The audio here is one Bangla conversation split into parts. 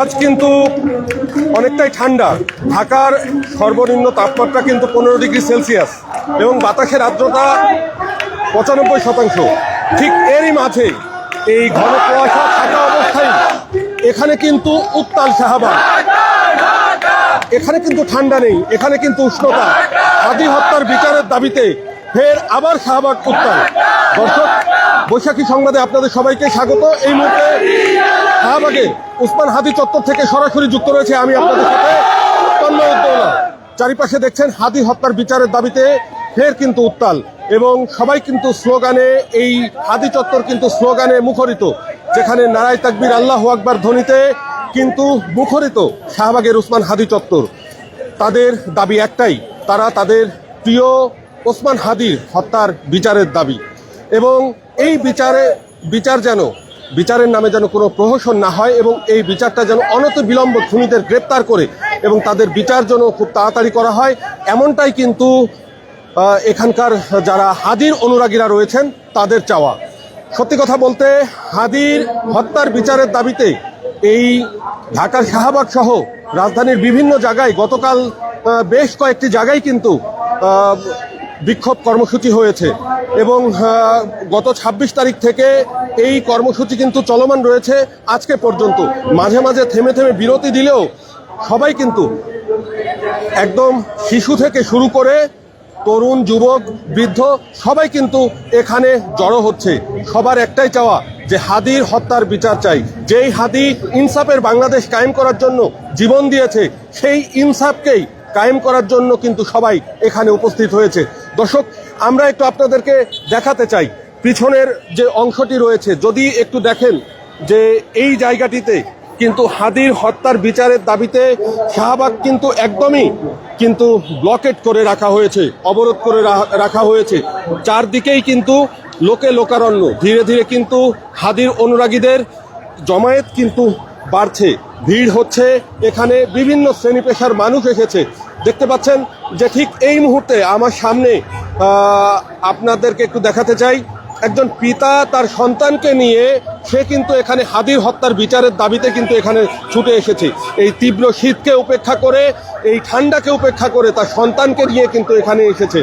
আজ কিন্তু অনেকটাই ঠান্ডা। ঢাকার সর্বনিম্ন তাপমাত্রা কিন্তু পনেরো ডিগ্রি সেলসিয়াস এবং বাতাসের আর্দ্রতা পঁচানব্বই শতাংশ। ঠিক এরই মাঝে এই ঘন কুয়াশা থাকা অবস্থায় এখানে কিন্তু উত্তাল শাহবাগ। এখানে কিন্তু ঠান্ডা নেই, এখানে কিন্তু উষ্ণতা। হাদি হত্যার বিচারের দাবিতে ফের আবার শাহবাগ উত্তাল। দর্শক, বৈশাখী সংবাদে আপনাদের সবাইকে স্বাগত। এই মুহূর্তে শাহবাগে উসমান হাদি চত্বর থেকে সরাসরি যুক্ত রয়েছে। আমি আপনাদের সাথে চারিপাশে দেখছেন, হাদি হত্যার বিচারের দাবিতে ফের কিন্তু উত্তাল। এবং সবাই কিন্তু স্লোগানে, এই হাদি চত্বর কিন্তু স্লোগানে মুখরিত। যেখানে নারায় তাকবীর, আল্লাহ আকবার ধ্বনিতে কিন্তু মুখরিত শাহবাগের উসমান হাদি চত্বর। তাদের দাবি একটাই, তারা তাদের প্রিয় ওসমান হাদির হত্যার বিচারের দাবি। এবং এই বিচারে, বিচার যেন বিচারের নামে যেন কোনো প্রহসন না হয় এবং এই বিচারটা যেন অনত বিলম্ব খুনিদের গ্রেপ্তার করে এবং তাদের বিচার যেন খুব তাড়াতাড়ি করা হয়, এমনটাই কিন্তু এখানকার যারা হাদির অনুরাগীরা রয়েছেন, তাদের চাওয়া। সত্যি কথা বলতে, হাদির হত্যার বিচারের দাবিতে এই ঢাকার শাহবাগ সহ রাজধানীর বিভিন্ন জায়গায় গতকাল বেশ কয়েকটি জায়গায় কিন্তু বিক্ষোভ কর্মসূচি হয়েছে এবং গত ২৬ তারিখ থেকে এই কর্মসূচি কিন্তু চলমান রয়েছে আজকে পর্যন্ত। মাঝে মাঝে থেমে থেমে বিরতি দিলেও সবাই কিন্তু একদম শিশু থেকে শুরু করে তরুণ, যুবক, বৃদ্ধ সবাই কিন্তু এখানে জড়ো হচ্ছে। সবার একটাই চাওয়া যে হাদির হত্যার বিচার চাই। যেই হাদি ইনসাফের বাংলাদেশ কায়েম করার জন্য জীবন দিয়েছে, সেই ইনসাফকেই কায়েম করার জন্য কিন্তু সবাই এখানে উপস্থিত হয়েছে। দর্শক, আমরা একটু আপনাদেরকে দেখাতে চাই। পিছনের যে অংশটি রয়েছে, যদি একটু দেখেন যে এই জায়গাটিতে কিন্তু হাদির হত্যার বিচারের দাবিতে শাহবাগ কিন্তু একদমই কিন্তু ব্লকেট করে রাখা হয়েছে, অবরোধ করে রাখা হয়েছে। চারদিকেই কিন্তু লোকে লোকারণ্য। ধীরে ধীরে কিন্তু হাদির অনুরাগীদের জমায়েত কিন্তু বাড়ছে, ভিড় হচ্ছে, এখানে বিভিন্ন শ্রেণি পেশার মানুষ এসেছে। দেখতে পাচ্ছেন যে ঠিক এই মুহূর্তে আমার সামনে আপনাদেরকে একটু দেখাতে চাই। একজন পিতা তার সন্তানকে নিয়ে সে কিন্তু এখানে হাদির হত্যার বিচারের দাবিতে কিন্তু এখানে ছুটে এসেছে। এই তীব্র শীতকে উপেক্ষা করে, এই ঠান্ডাকে উপেক্ষা করে তার সন্তানকে নিয়ে কিন্তু এখানে এসেছে।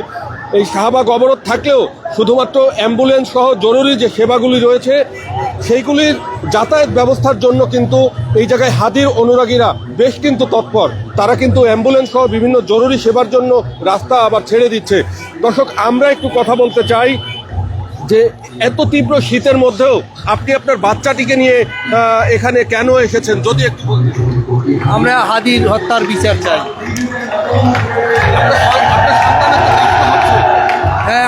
এই শাহবাগ অবরোধ থাকলেও শুধুমাত্র অ্যাম্বুলেন্স সহ জরুরি যে সেবাগুলি রয়েছে সেইগুলির যাতায়াত ব্যবস্থার জন্য কিন্তু এই জায়গায় হাদির অনুরাগীরা বেশ কিন্তু তৎপর। তারা কিন্তু অ্যাম্বুলেন্স সহ বিভিন্ন জরুরি সেবার জন্য রাস্তা আবার ছেড়ে দিচ্ছে। দর্শক আমরা একটু কথা বলতে চাই যে এত তীব্র শীতের মধ্যেও আপনি আপনার বাচ্চাটিকে নিয়ে এখানে কেন এসেছেন? যদি একটু। আমরা হাদির হত্যার বিচার চাই।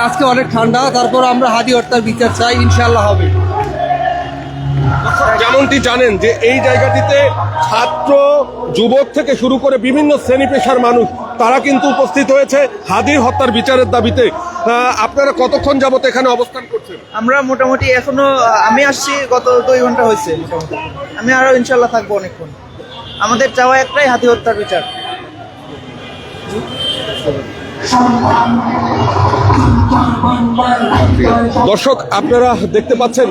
আজকে অনেক ঠান্ডা তারপর আমরা হাদি হত্যার বিচার চাই ইনশাল্লাহ হবে। যেমনটি জানেন যে এই জায়গাটিতে ছাত্র যুবক থেকে শুরু করে বিভিন্ন শ্রেণি পেশার মানুষ তারা কিন্তু উপস্থিত হয়েছে হাদির হত্যার বিচারের দাবিতে। আহ, আপনারা কতক্ষণ যাবত এখানে অবস্থান করছেন? আমরা মোটামুটি এখনও আমি আসছি গত দুই ঘণ্টা হয়েছে মোটামুটি। আমি আরও ইনশাল্লাহ থাকব অনেকক্ষণ। আমাদের চাওয়া একটাই হাতি হত্যার বিচার। দর্শক, আপনারা দেখতে পাচ্ছেন,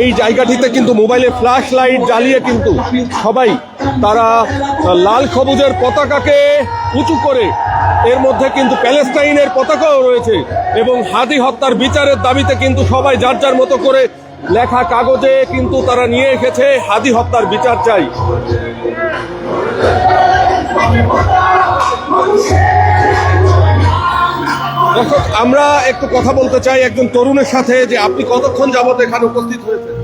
এই জায়গাটিতে কিন্তু মোবাইলে ফ্ল্যাশ লাইট জ্বালিয়ে কিন্তু সবাই তারা লাল সবুজের পতাকাকে উঁচু করে, এর মধ্যে কিন্তু প্যালেস্টাইনের পতাকাও রয়েছে এবং হাদি হত্যার বিচারের দাবিতে কিন্তু সবাই যার যার মতো করে লেখা কাগজে কিন্তু তারা নিয়ে এসেছে, হাদি হত্যার বিচার চাই। আমরা একটু কথা বলতে চাই একজন তরুণের সাথে যে আপনি কতক্ষণ যাবত এখানে উপস্থিত হয়েছেন?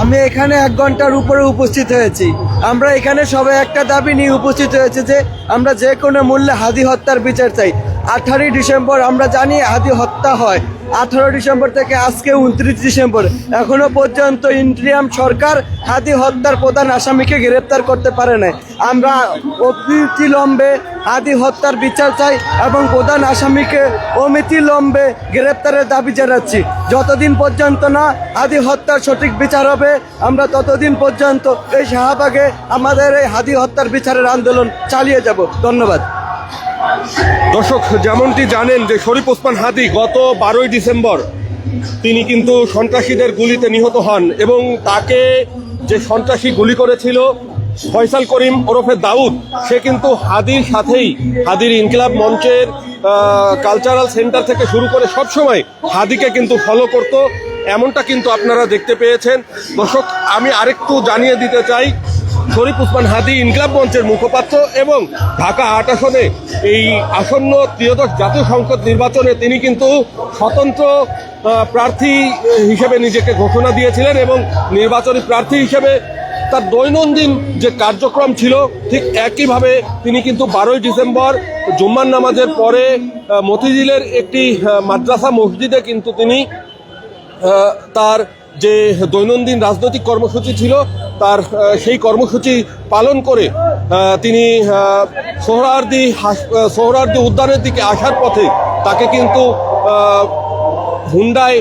আমি এখানে এক ঘণ্টার উপরে উপস্থিত হয়েছি। আমরা এখানে সবাই একটা দাবি নিয়ে উপস্থিত হয়েছে যে আমরা যে কোনো মূল্যে হাদি হত্যার বিচার চাই। আঠারোই ডিসেম্বর আমরা জানি হাদি হত্যা হয়। আঠারো ডিসেম্বর থেকে আজকে উনত্রিশ ডিসেম্বর। এখনও পর্যন্ত ইন্ট্রিয়াম সরকার হাদি হত্যার প্রধান আসামিকে গ্রেপ্তার করতে পারে নাই। আমরা অবিলম্বে হাদি হত্যার বিচার চাই এবং প্রধান আসামিকে অমিতিলম্বে গ্রেপ্তারের দাবি জানাচ্ছি। যতদিন পর্যন্ত না হাদি হত্যার সঠিক বিচার হবে, আমরা ততদিন পর্যন্ত এই শাহবাগে আমাদের এই হাদি হত্যার বিচারের আন্দোলন চালিয়ে যাব। ধন্যবাদ। দর্শক, যেমনটি জানেন যে শরীফ ওসমান হাদি গত বারোই ডিসেম্বর তিনি কিন্তু সন্ত্রাসীদের গুলিতে নিহত হন এবং তাকে যে সন্ত্রাসী গুলি করেছিল, ফয়সাল করিম ওরফে দাউদ, সে কিন্তু হাদির সাথেই, হাদির ইনকিলাব মঞ্চের কালচারাল সেন্টার থেকে শুরু করে সব সময় হাদিকে কিন্তু ফলো করত। এমনটা কিন্তু আপনারা দেখতে পেয়েছেন। দর্শক, আমি আরেকটু জানিয়ে দিতে চাই শরীফ উসমান হাদি ইনকলাব মঞ্চের মুখপাত্র এবং ঢাকা আট আসনে এই আসন্ন ত্রিয়দশ জাতীয় সংসদ নির্বাচনে তিনি কিন্তু স্বতন্ত্র প্রার্থী হিসেবে নিজেকে ঘোষণা দিয়েছিলেন এবং নির্বাচনী প্রার্থী হিসেবে তার দৈনন্দিন যে কার্যক্রম ছিল, ঠিক একইভাবে তিনি কিন্তু বারোই ডিসেম্বর জুম্মার নামাজের পরে মতিঝিলের একটি মাদ্রাসা মসজিদে কিন্তু তিনি তার যে দৈনন্দিন রাজনৈতিক কর্মসূচি ছিল তার সেই কর্মসূচি পালন করে তিনি হাস- আহ, উদ্যানের দিকে আসার পথে তাকে কিন্তু হুন্ডায়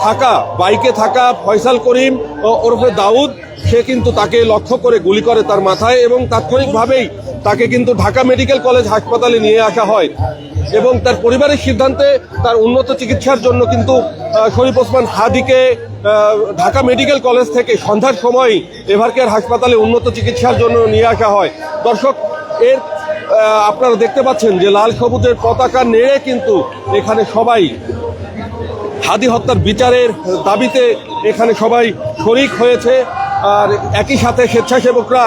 থাকা বাইকে থাকা ফয়সাল করিম ওরফে দাউদ সে কিন্তু তাকে লক্ষ্য করে গুলি করে তার মাথায় এবং তাৎক্ষণিকভাবেই তাকে কিন্তু ঢাকা মেডিকেল কলেজ হাসপাতালে নিয়ে আসা হয় এবং তার পরিবারের সিদ্ধান্তে তার উন্নত চিকিৎসার জন্য কিন্তু শরীফ ওসমান হাদিকে ঢাকা মেডিকেল কলেজ থেকে সন্ধ্যার সময় এভারকেয়ার হাসপাতালে উন্নত চিকিৎসার জন্য নিয়ে আসা হয়। দর্শক, এর আপনারা দেখতে পাচ্ছেন যে লাল সবুজের পতাকা নেড়ে কিন্তু এখানে সবাই হাদি হত্যার বিচারের দাবিতে এখানে সবাই শরিক হয়েছে। আর একই সাথে স্বেচ্ছাসেবকরা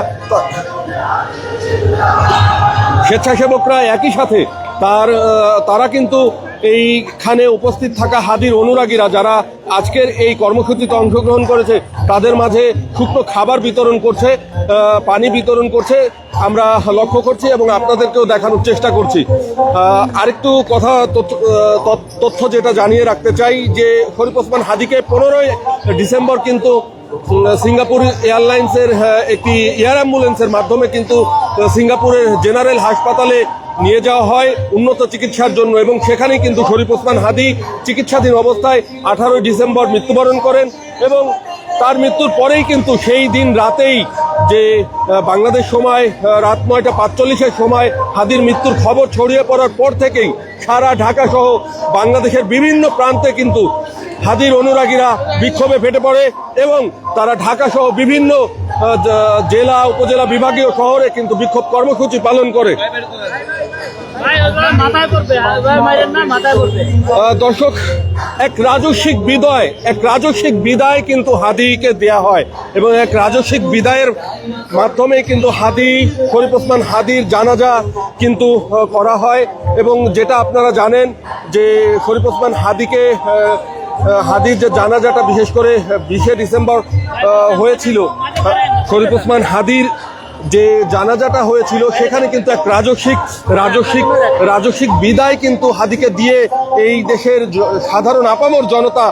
স্বেচ্ছাসেবকরা একই সাথে তার তারা কিন্তু এইখানে উপস্থিত থাকা হাদির অনুরাগীরা যারা আজকের এই কর্মসূচিতে অংশগ্রহণ করেছে তাদের মাঝে শুকনো খাবার বিতরণ করছে পানি বিতরণ করছে আমরা লক্ষ্য করছি এবং আপনাদেরকেও দেখানোর চেষ্টা করছি। আরেকটু কথা তথ্য যেটা জানিয়ে রাখতে চাই যে শরীফ ওসমান হাদিকে পনেরোই ডিসেম্বর কিন্তু সিঙ্গাপুর এয়ারলাইন্সের আহ, একটি এয়ার অ্যাম্বুলেন্সের মাধ্যমে কিন্তু সিঙ্গাপুরের জেনারেল হাসপাতালে নিয়ে যাওয়া হয় উন্নত চিকিৎসার জন্য এবং সেখানেই কিন্তু শরীফ ওসমান হাদি চিকিৎসাধীন অবস্থায় আঠারোই ডিসেম্বর মৃত্যুবরণ করেন এবং তার মৃত্যুর পরেই কিন্তু সেই দিন রাতেই যে বাংলাদেশ সময় রাত নয়টা পাঁচচল্লিশের সময় হাদির মৃত্যুর খবর ছড়িয়ে পড়ার পর থেকেই সারা ঢাকা সহ বাংলাদেশের বিভিন্ন প্রান্তে কিন্তু হাদির অনুরাগীরা বিক্ষোভে ফেটে পড়ে এবং তারা ঢাকা সহ বিভিন্ন জেলা, উপজেলা, বিভাগীয় শহরে কিন্তু বিক্ষোভ কর্মসূচি পালন করে। দর্শক, এক রাজস্বিক বিদায়, এক রাজস্বিক বিদায় কিন্তু হাদিকে দেয়া হয় এবং এক রাজস্বিক বিদায়ের মাধ্যমে কিন্তু হাদি, শরীফ ওসমান হাদির জানাজা কিন্তু করা হয় এবং যেটা আপনারা জানেন যে শরীফ ওসমান হাদিকে হাদির যে জানাজাটা বিশেষ করে বিশে ডিসেম্বর হয়েছিল শরীফ ওসমান হাদির যে জানাজাটা হয়েছিল, সেখানে কিন্তু এক রাজস্বিক রাজস্বিক রাজস্বিক বিদায় কিন্তু হাদিকে দিয়ে এই দেশের সাধারণ আপামর জনতা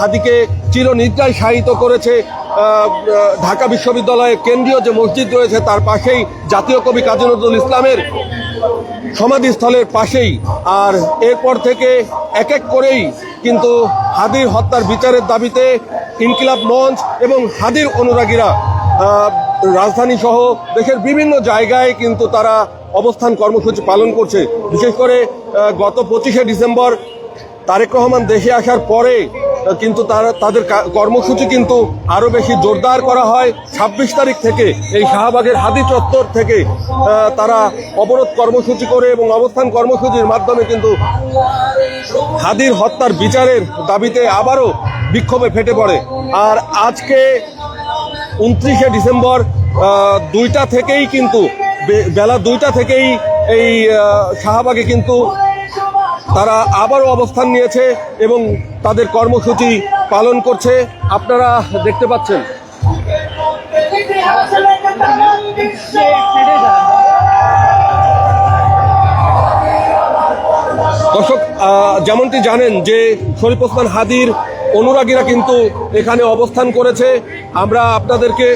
হাদিকে চিরনিদ্রায় শায়িত করেছে। ঢাকা বিশ্ববিদ্যালয়ের কেন্দ্রীয় যে মসজিদ রয়েছে, তার পাশেই জাতীয় কবি কাজী নজরুল ইসলামের সমাধিস্থলের পাশেই। আর এরপর থেকে এক এক করেই কিন্তু হাদির হত্যার বিচারের দাবিতে ইনকিলাব মঞ্চ এবং হাদির অনুরাগীরা রাজধানী সহ দেশের বিভিন্ন জায়গায় কিন্তু তারা অবস্থান কর্মসূচি পালন করছে। বিশেষ করে গত পঁচিশে ডিসেম্বর তারেক রহমান দেশে আসার পরে কিন্তু তারা, তাদের কর্মসূচি কিন্তু আরও বেশি জোরদার করা হয়। ছাব্বিশ তারিখ থেকে এই শাহবাগের হাদি চত্বর থেকে তারা অবরোধ কর্মসূচি করে এবং অবস্থান কর্মসূচির মাধ্যমে কিন্তু হাদির হত্যার বিচারের দাবিতে আবারও বিক্ষোভে ফেটে পড়ে। আর আজকে উনত্রিশে ডিসেম্বর দুইটা থেকেই কিন্তু বেলা দুইটা থেকেই এই শাহবাগে কিন্তু তারা আবারও অবস্থান নিয়েছে এবং তাদের কর্মসূচি পালন করছে। আপনারা দেখতে পাচ্ছেন। দর্শক যেমনটি জানেন যে শরীফ ওসমান হাদির অনুরাগীরা কিন্তু এখানে অবস্থান করেছে। আমরা আপনাদেরকে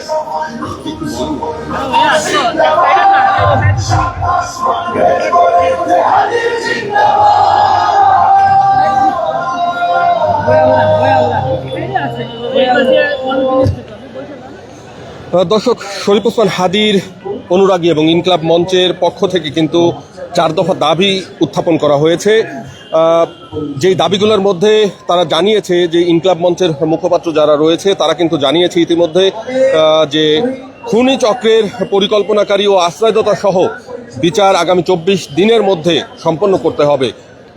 দর্শক, শরীফ ওসমান হাদির অনুরাগী এবং ইনকলাব মঞ্চের পক্ষ থেকে কিন্তু চার দফা দাবি উত্থাপন করা হয়েছে। যেই দাবিগুলোর মধ্যে তারা জানিয়েছে, যে ইনকলাব মঞ্চের মুখপাত্র যারা রয়েছে, তারা কিন্তু জানিয়েছে ইতিমধ্যে যে খুনি চক্রের পরিকল্পনাকারী ও আশ্রয়দাতা সহ বিচার আগামী চব্বিশ দিনের মধ্যে সম্পন্ন করতে হবে।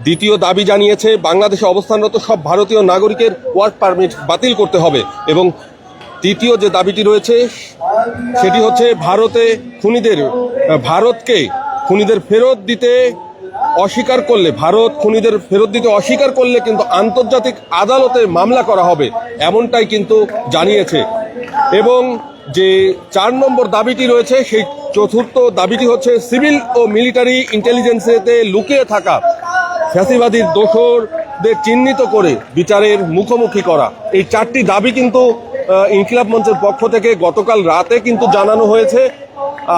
দ্বিতীয় দাবি জানিয়েছে, বাংলাদেশে অবস্থানরত সব ভারতীয় নাগরিকের ওয়ার্ক পারমিট বাতিল করতে হবে এবং তৃতীয় যে দাবিটি রয়েছে, সেটি হচ্ছে ভারতে খুনিদের, ভারতকে খুনিদের ফেরত দিতে অস্বীকার করলে, ভারত খুনিদের ফেরত দিতে অস্বীকার করলে কিন্তু আন্তর্জাতিক আদালতে মামলা করা হবে, এমনটাই কিন্তু জানিয়েছে। এবং যে চার নম্বর দাবিটি রয়েছে, সেই চতুর্থ দাবিটি হচ্ছে সিভিল ও মিলিটারি ইন্টেলিজেন্সেতে লুকিয়ে থাকা ফ্যাসিবাদীর দোষরদের চিহ্নিত করে বিচারের মুখোমুখি করা। এই চারটি দাবি কিন্তু ইনকিলাব মঞ্চের পক্ষ থেকে গতকাল রাতে কিন্তু জানানো হয়েছে।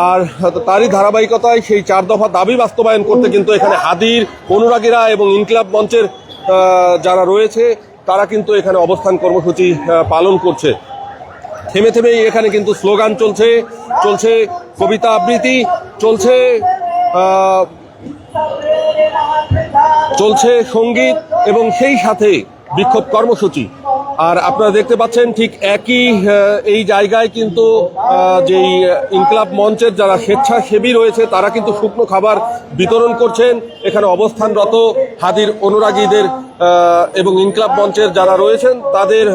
আর তারই ধারাবাহিকতায় সেই চার দফা দাবি বাস্তবায়ন করতে কিন্তু এখানে হাদির, অনুরাগীরা এবং ইনকিলাব মঞ্চের যারা রয়েছে, তারা কিন্তু এখানে অবস্থান কর্মসূচি পালন করছে। থেমে থেমেই এখানে কিন্তু স্লোগান চলছে চলছে কবিতা আবৃত্তি, চলছে চলছে সংগীত এবং সেই সাথে বিক্ষোভ কর্মসূচি। আর আপনারা দেখতে পাচ্ছেন ঠিক একই এই জায়গায় কিন্তু যেই ইনকলাব মঞ্চের যারা স্বেচ্ছাসেবী রয়েছে, তারা কিন্তু শুকনো খাবার বিতরণ করছেন। এখানে অবস্থানরত হাদির অনুরাগীদের এবং ইনকলাব মঞ্চের যারা রয়েছেন, তাদের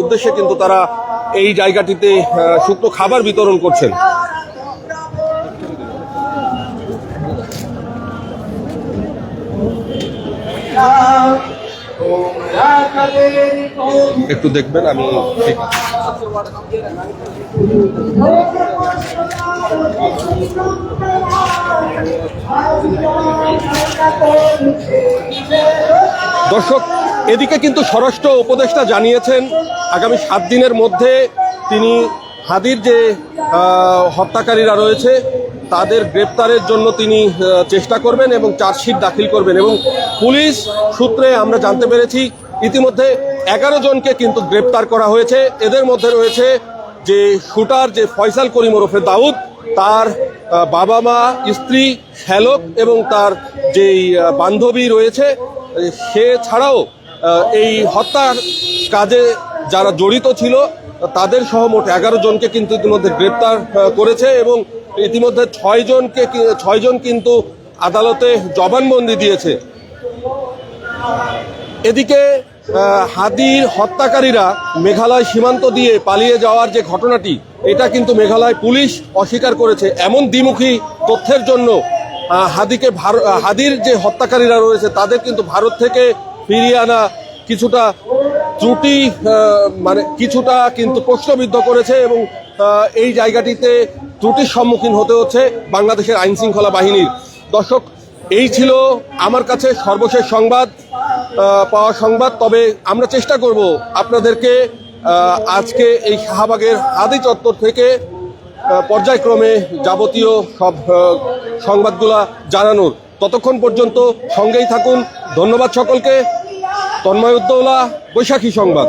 উদ্দেশ্যে কিন্তু তারা এই জায়গাটিতে শুকনো খাবার বিতরণ করছেন। একটু দেখবেন, আমি দর্শক, এদিকে কিন্তু স্বরাষ্ট্র উপদেষ্টা জানিয়েছেন, আগামী সাত দিনের মধ্যে তিনি হাদির যে হত্যাকারীরা রয়েছে, তাদের গ্রেপ্তারের জন্য তিনি চেষ্টা করবেন এবং চার্জশিট দাখিল করবেন এবং পুলিশ সূত্রে আমরা জানতে পেরেছি ইতিমধ্যে এগারো জনকে কিন্তু গ্রেপ্তার করা হয়েছে। এদের মধ্যে রয়েছে যে শুটার, যে ফয়সাল করিম ওরফে দাউদ, তার বাবা মা, স্ত্রী শ্যালক এবং তার যেই বান্ধবী রয়েছে, সে ছাড়াও এই হত্যার কাজে যারা জড়িত ছিল, তাদের সহ মোট এগারো জনকে কিন্তু ইতিমধ্যে গ্রেপ্তার করেছে এবং ইতিমধ্যে ছয় জনকে ছয়জন কিন্তু আদালতে জবানবন্দি দিয়েছে। এদিকে হাদির হত্যাকারীরা মেঘালয় সীমান্ত দিয়ে পালিয়ে যাওয়ার যে ঘটনাটি, এটা কিন্তু মেঘালয় পুলিশ অস্বীকার করেছে। এমন দ্বিমুখী তথ্যের জন্য হাদিকে হাদির যে হত্যাকারীরা রয়েছে, তাদের কিন্তু ভারত থেকে ফিরিয়ে আনা কিছুটা ত্রুটি মানে কিছুটা কিন্তু প্রশ্নবিদ্ধ করেছে এবং এই জায়গাটিতে ত্রুটির সম্মুখীন হতে হচ্ছে বাংলাদেশের আইনশৃঙ্খলা বাহিনীর। দর্শক এই ছিল আমার কাছে সর্বশেষ সংবাদ পাওয়া সংবাদ। তবে আমরা চেষ্টা করব আপনাদেরকে আজকে এই শাহবাগের হাদি চত্বর থেকে পর্যায়ক্রমে যাবতীয় সব সংবাদগুলা জানানোর। ততক্ষণ পর্যন্ত সঙ্গেই থাকুন। ধন্যবাদ সকলকে। তন্ময় উদ্দৌলা, বৈশাখী সংবাদ।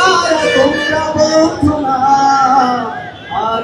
যাবে তোমা আর